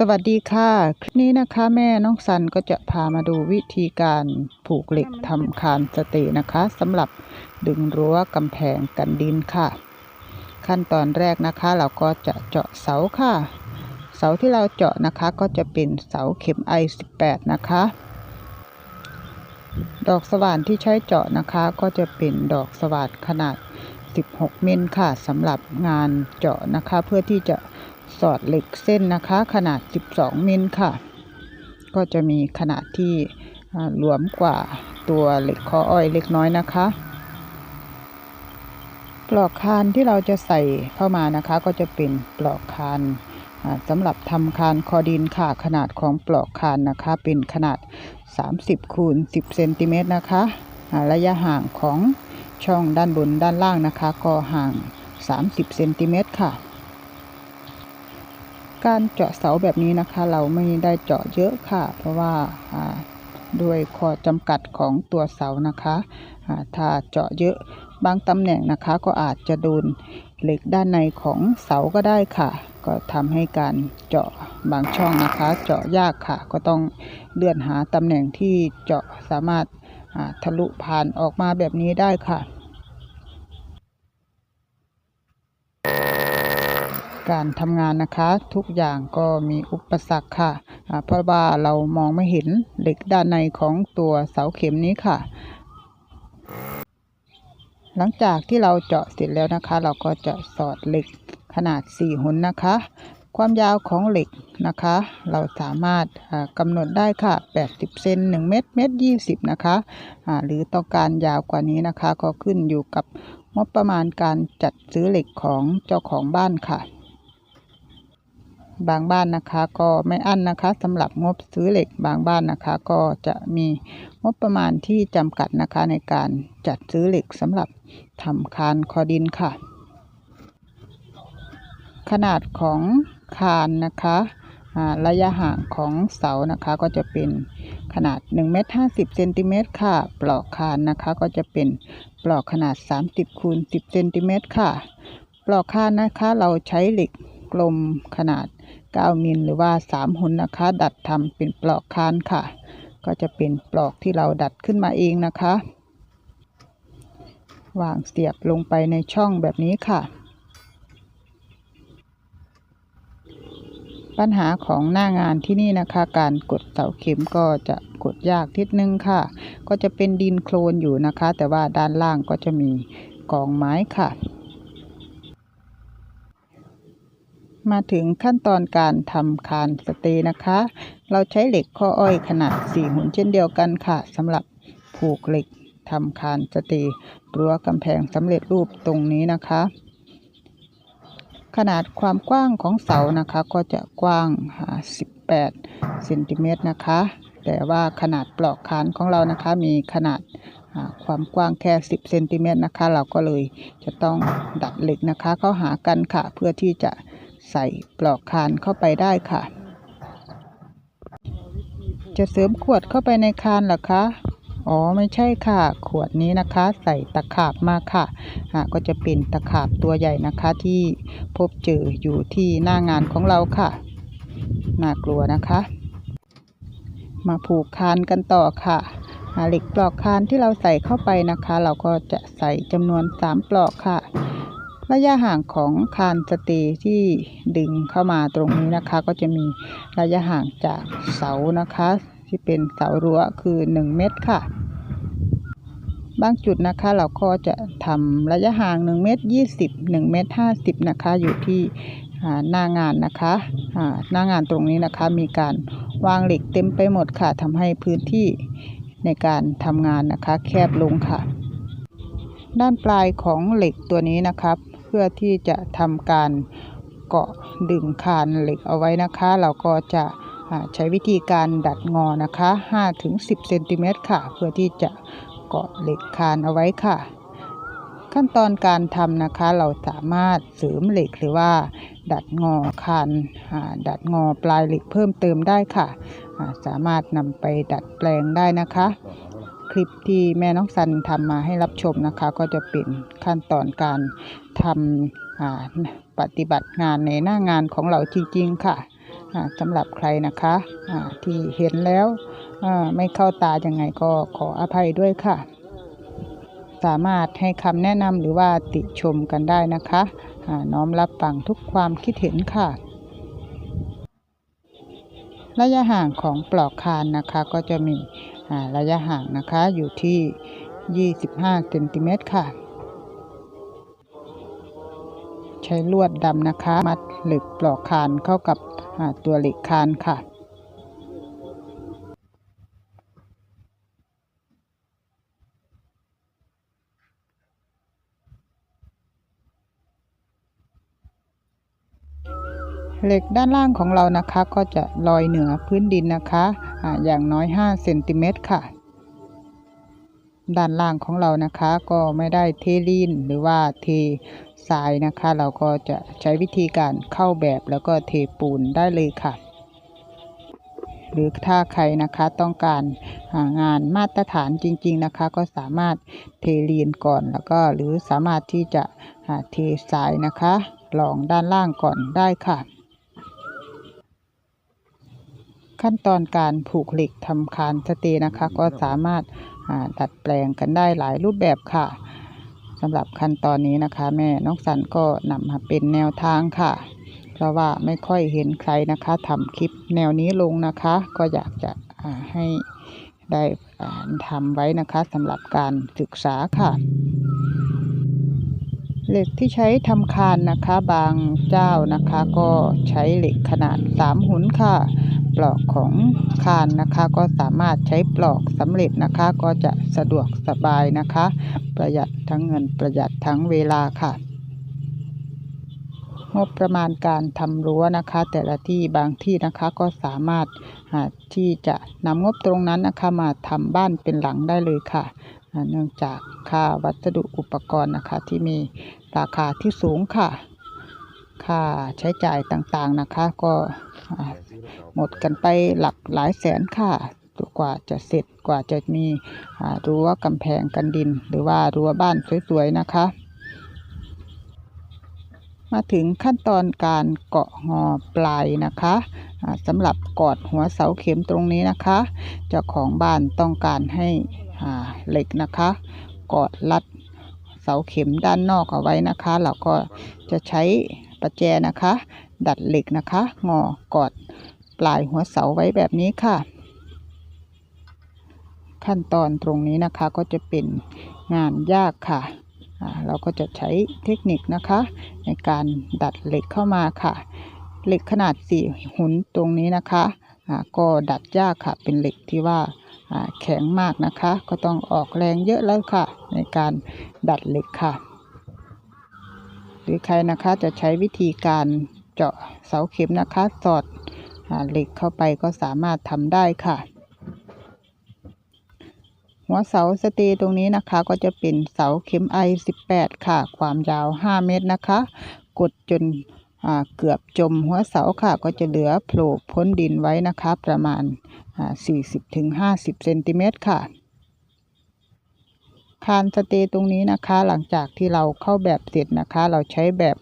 สวัสดีค่ะ คลิปนี้นะคะ แม่น้องสันก็จะพามาดูวิธีการผูกเหล็กทำคานสเตย์นะคะสำหรับดึงรั้วกำแพงกันดินค่ะ ขั้นตอนแรกนะคะ เราก็จะเจาะเสาค่ะ เสาที่เราเจาะนะคะก็จะเป็นเสาเข็มไอ18นะคะ ดอกสว่านที่ใช้เจาะนะคะก็จะเป็นดอกสว่านขนาด 16 มิลค่ะสำหรับงานเจาะนะคะเพื่อที่จะ สอดเหล็กเส้นนะคะ ขนาด 12 มิลค่ะ ก็จะมีขนาดที่หลวมกว่าตัวเหล็กคออ้อยเล็กน้อยนะคะปลอกคานที่เราจะใส่เข้ามานะคะ ก็จะเป็นปลอกคานสำหรับทำคานคอดินค่ะขนาดของปลอกคานนะคะ เป็นขนาด 30คูณ10เซนติเมตรนะคะระยะห่างของช่องด้านบนด้านล่างนะคะ ก็ห่าง 30เซนติเมตรค่ะ การเจาะเสาแบบนี้นะคะ เราไม่ได้เจาะเยอะค่ะ เพราะว่าด้วยข้อจำกัดของตัวเสานะคะถ้าเจาะเยอะบางตำแหน่งนะคะก็อาจจะโดนเหล็กด้านในของเสาก็ได้ค่ะ ก็ทำให้การเจาะบางช่องนะคะ เจาะยากค่ะ ก็ต้องเลื่อนหาตำแหน่งที่เจาะสามารถาทะลุผ่านออกมาแบบนี้ได้ค่ะ การทำงานนะคะ ทุกอย่างก็มีอุปสรรคค่ะอ่าเพราะว่าเรามองไม่เห็นเหล็กด้านในของตัวเสาเข็มนี้ค่ะ หลังจากที่เราเจาะเสร็จแล้วนะคะ เราก็จะสอดเหล็กขนาด 4หุนนะคะ ความยาวของเหล็กนะคะ เราสามารถกำหนดได้ค่ะ 80 เซน1 เมตรเมตร20 นะคะอ่าหรือต้องการยาวกว่านี้นะคะ ก็ขึ้นอยู่กับงบประมาณการจัดซื้อเหล็กของเจ้าของบ้านค่ะ บางบ้านนะคะก็ไม่อั้นนะคะสำหรับงบซื้อเหล็กบางบ้านนะคะก็จะมีงบประมาณที่จำกัดนะคะในการจัดซื้อเหล็กสำหรับทำคานคอดินค่ะ ขนาดของคานนะคะระยะห่างของเสานะคะก็จะเป็นขนาด1เมตร50เซนติเมตรค่ะ ปลอกคานนะคะก็จะเป็นปลอกขนาด 30คูณ10เซนติเมตรค่ะ ปลอกคานนะคะเราใช้เหล็กกลมขนาด 9 มิลหรือว่า 3หุนนะคะ ดัดทำเป็นปลอกคานค่ะ ก็จะเป็นปลอกที่เราดัดขึ้นมาเองนะคะ วางเสียบลงไปในช่องแบบนี้ค่ะ ปัญหาของหน้างานที่นี่นะคะ การกดเสาเข็มก็จะกดยากนิดนึงค่ะ ก็จะเป็นดินโคลนอยู่นะคะ แต่ว่าด้านล่างก็จะมีกองไม้ค่ะ มาถึงขั้นตอนการทำคานสเตย์นะคะ เราใช้เหล็กข้ออ้อยขนาด 4 หุนเช่นเดียวกันค่ะสำหรับผูกเหล็กทำคานสเตย์รั้วกำแพงสำเร็จรูปตรงนี้นะคะ ขนาดความกว้างของเสานะคะก็จะกว้างอ่า18เซนติเมตรนะคะ แต่ว่าขนาดปลอกคานของเรานะคะมีขนาดความกว้างแค่ 10เซนติเมตรนะคะ เราก็เลยจะต้องดัดเหล็กนะคะ เข้าหากันค่ะ เพื่อที่จะ ใส่ปลอกคานเข้าไปได้ค่ะ จะเสริมขวดเข้าไปในคานหรอคะอ๋อไม่ใช่ค่ะ ขวดนี้นะคะ ใส่ตะขาบมาค่ะก็จะเป็นตะขาบตัวใหญ่นะคะ ที่พบเจออยู่ที่หน้างานของเราค่ะน่ากลัวนะคะ มาผูกคานกันต่อค่ะเหล็กปลอกคานที่เราใส่เข้าไปนะคะ เราก็จะใส่จำนวน 3 ปลอกค่ะ ระยะห่างของคานสเตย์ที่ดึงเข้ามาตรงนี้นะคะ ก็จะมีระยะห่างจากเสานะคะ ที่เป็นเสารั้วคือ 1 เมตรค่ะ บางจุดนะคะเราก็จะทำระยะห่าง 1 เมตร 20 1 เมตร 50 นะคะ อยู่ที่หน้างานนะคะหน้างานตรงนี้นะคะ มีการวางเหล็กเต็มไปหมดค่ะทำให้พื้นที่ในการทำงานนะคะ แคบลงค่ะ ด้านปลายของเหล็กตัวนี้นะครับ เพื่อที่จะทำการเกาะดึงคานเหล็กเอาไว้นะคะ เราก็จะใช้วิธีการดัดงอนะคะ5-10เซนติเมตรค่ะ เพื่อที่จะเกาะเหล็กคานเอาไว้ค่ะ ขั้นตอนการทำนะคะเราสามารถเสริมเหล็กหรือว่า ดัดงอคานดัดงอปลายเหล็กเพิ่มเติมได้ค่ะ สามารถนำไปดัดแปลงได้นะคะ คลิปที่แม่น้องซันทำมาให้รับชมนะคะ ก็จะเป็นขั้นตอนการทำปฏิบัติงานในหน้างานของเราจริง ๆ ค่ะอ่าสำหรับใครนะคะอ่าที่เห็นแล้วไม่เข้าตายังไงก็ขออภัยด้วยค่ะ สามารถให้คำแนะนำหรือว่าติชมกันได้นะคะน้อมรับฟังทุกความคิดเห็นค่ะ ระยะห่างของปลอกคานนะคะก็จะมีระยะห่างนะคะอยู่ที่ 25เซนติเมตรค่ะ ใช้ลวดดำนะคะ มัดเหล็กปลอกคานเข้ากับตัวเหล็กคานค่ะ เหล็กด้านล่างของเรานะคะก็จะลอยเหนือพื้นดินนะคะอาอย่างน้อย5เซนติเมตรค่ะ ด้านล่างของเรานะคะก็ไม่ได้เทลีนหรือว่าเททรายนะคะ เราก็จะใช้วิธีการเข้าแบบแล้วก็เทปูนได้เลยค่ะ หรือถ้าใครนะคะต้องการงานมาตรฐานจริง ๆนะคะ ก็สามารถเทลีนก่อนแล้วก็หรือสามารถที่จะเททรายนะคะลองด้านล่างก่อนได้ค่ะ ขั้นตอนการผูกเหล็กทำคานสเตย์นะคะ ก็สามารถดัดแปลงกันได้หลายรูปแบบค่ะสำหรับขั้นตอนนี้นะคะ แม่น้องสันก็นำมาเป็นแนวทางค่ะ เพราะว่าไม่ค่อยเห็นใครนะคะทำคลิปแนวนี้ลงนะคะ ก็อยากจะให้ได้ทำไว้นะคะสำหรับการศึกษาค่ะ เหล็กที่ใช้ทำคานนะคะ บางเจ้านะคะ ก็ใช้เหล็กขนาด3หุนค่ะ ปลอกของคานนะคะ ก็สามารถใช้ปลอกสำเร็จนะคะ ก็จะสะดวกสบายนะคะ ประหยัดทั้งเงินประหยัดทั้งเวลาค่ะงบประมาณการทำรั้วนะคะ แต่ละที่บางที่นะคะก็สามารถที่จะนำงบตรงนั้นนะคะมาทำบ้านเป็นหลังได้เลยค่ะ เนื่องจากค่าวัสดุอุปกรณ์นะคะที่มีราคาที่สูงค่ะ ค่าใช้จ่ายต่างๆนะคะ ก็หมดกันไปหลักหลายแสนค่ะกว่าจะเสร็จกว่าจะมีรั้วกำแพงกันดิน หรือว่ารั้วบ้านสวยๆนะคะ มาถึงขั้นตอนการเกาะงอปลายนะคะสำหรับกอดหัวเสาเข็มตรงนี้นะคะ เจ้าของบ้านต้องการให้เหล็กนะคะ กอดรัดเสาเข็มด้านนอกเอาไว้นะคะ เราก็จะใช้ ประแจนะคะ ดัดเหล็กนะคะ งอกอดปลายหัวเสาไว้แบบนี้ค่ะ ขั้นตอนตรงนี้นะคะก็จะเป็นงานยากค่ะ เราก็จะใช้เทคนิคนะคะ ในการดัดเหล็กเข้ามาค่ะ เหล็กขนาดสี่หุนตรงนี้นะคะก็ดัดยากค่ะ เป็นเหล็กที่ว่าแข็งมากนะคะ ก็ต้องออกแรงเยอะแล้วค่ะ ในการดัดเหล็กค่ะ หรือใครนะคะจะใช้วิธีการเจาะเสาเข็มนะคะสอดเหล็กเข้าไปก็สามารถทำได้ค่ะ หัวเสาสเตย์ตรงนี้นะคะก็จะเป็นเสาเข็มไอ18 ค่ะ ความยาว 5 เมตรนะคะ กดจนเกือบจมหัวเสาค่ะ ก็จะเหลือโผล่พ้นดินไว้นะคะ ประมาณ40-50เซนติเมตรค่ะ คานสเตย์ตรงนี้นะคะ หลังจากที่เราเข้าแบบเสร็จนะคะ เราใช้แบบ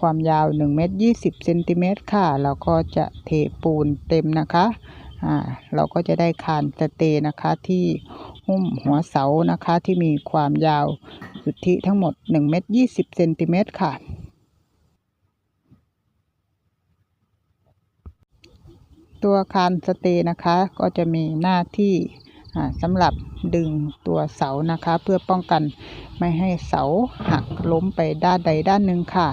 ความยาว1เมตร20เซนติเมตรค่ะ เราก็จะเทปูนเต็มนะคะอ่าเราก็จะได้คานสเตย์นะคะที่หุ้มหัวเสานะคะที่มีความยาวสุทธิทั้งหมด1เมตร20เซนติเมตรค่ะตัวคานสเตย์นะคะก็จะมีหน้าที่ สำหรับดึงตัวเสานะคะ เพื่อป้องกันไม่ให้เสาหักล้มไปด้านใดด้านหนึ่งค่ะ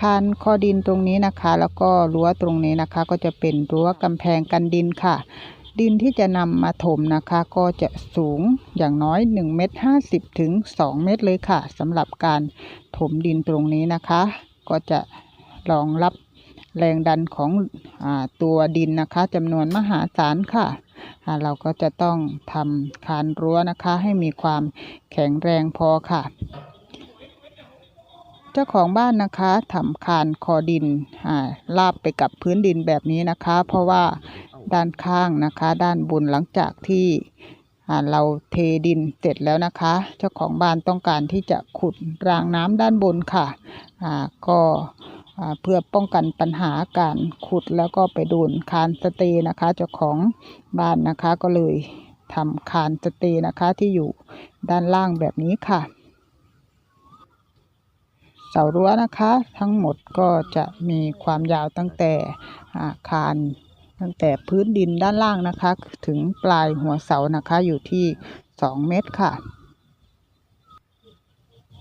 คานคอดินตรงนี้นะคะ แล้วก็รั้วตรงนี้นะคะ ก็จะเป็นรั้วกำแพงกันดินค่ะ ดินที่จะนำมาถมนะคะ ก็จะสูงอย่างน้อย1เมตร50ถึง2เมตรเลยค่ะสำหรับการถมดินตรงนี้นะคะ ก็จะรองรับแรงดันของอตัวดินนะคะจำนวนมหาศาลค่ะ เราก็จะต้องทำคานรั้วนะคะ ให้มีความแข็งแรงพอค่ะ เจ้าของบ้านนะคะทำคานคอดินลาบไปกับพื้นดินแบบนี้นะคะ เพราะว่าด้านข้างนะคะ ด้านบนหลังจากที่เราเทดินเสร็จแล้วนะคะ เจ้าของบ้านต้องการที่จะขุดรางน้ำด้านบนค่ะก็ เพื่อป้องกันปัญหาการขุดแล้วก็ไปโดนคานสเตย์นะคะ เจ้าของบ้านนะคะก็เลยทำคานสเตย์นะคะที่อยู่ด้านล่างแบบนี้ค่ะ เสารั้วนะคะ ทั้งหมดก็จะมีความยาวตั้งแต่อาคารตั้งแต่พื้นดินด้านล่างนะคะ ถึงปลายหัวเสานะคะอยู่ที่ 2 เมตรค่ะ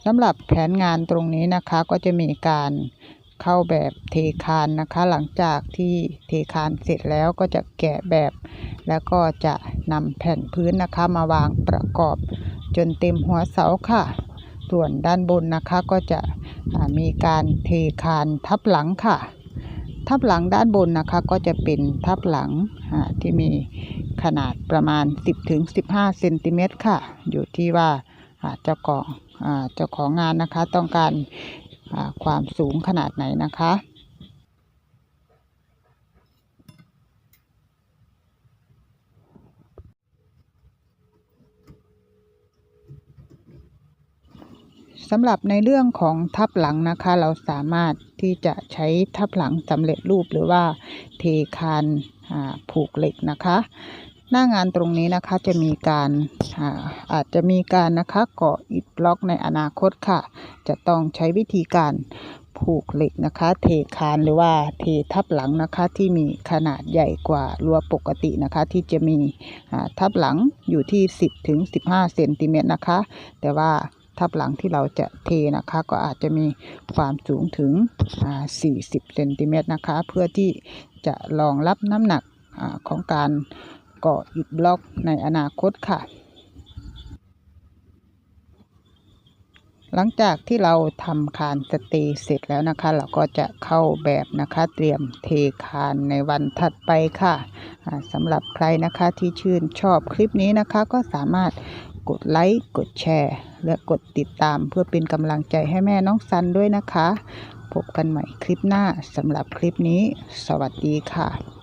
สำหรับแผนงานตรงนี้นะคะก็จะมีการ เข้าแบบเทคานนะคะ หลังจากที่เทคานเสร็จแล้วก็จะแกะแบบ แล้วก็จะนำแผ่นพื้นนะคะมาวางประกอบจนเต็มหัวเสาค่ะ ส่วนด้านบนนะคะก็จะมีการเทคานทับหลังค่ะ ทับหลังด้านบนนะคะก็จะเป็นทับหลังที่มีขนาดประมาณ 10-15เซนติเมตรค่ะ อยู่ที่ว่าเจ้าของเจ้าของงานนะคะต้องการ ความสูงขนาดไหนนะคะ สำหรับในเรื่องของทับหลังนะคะ เราสามารถที่จะใช้ทับหลังสำเร็จรูปหรือว่าเทคานผูกเหล็กนะคะ หน้างานตรงนี้นะคะจะมีการอาอาจจะมีการนะคะก่ออิฐบล็อกในอนาคตค่ะ จะต้องใช้วิธีการผูกเหล็กนะคะ เทคานหรือว่าเททับหลังนะคะที่มีขนาดใหญ่กว่ารั้วปกตินะคะ ที่จะมีทับหลังอยู่ที่ 10ถึง15เซนติเมตรนะคะ แต่ว่าทับหลังที่เราจะเทนะคะก็อาจจะมีความสูงถึงอ่า40เซนติเมตรนะคะ เพื่อที่จะรองรับน้ำหนักอของการ ก่ออิฐบล็อกในอนาคตค่ะ หลังจากที่เราทำคานสเตย์เสร็จแล้วนะคะ เราก็จะเข้าแบบนะคะเตรียมเทคานในวันถัดไปค่ะสำหรับใครนะคะที่ชื่นชอบคลิปนี้นะคะ ก็สามารถกดไลค์กดแชร์ และกดติดตามเพื่อเป็นกำลังใจให้แม่น้องซันด้วยนะคะ พบกันใหม่คลิปหน้าสำหรับคลิปนี้ สวัสดีค่ะ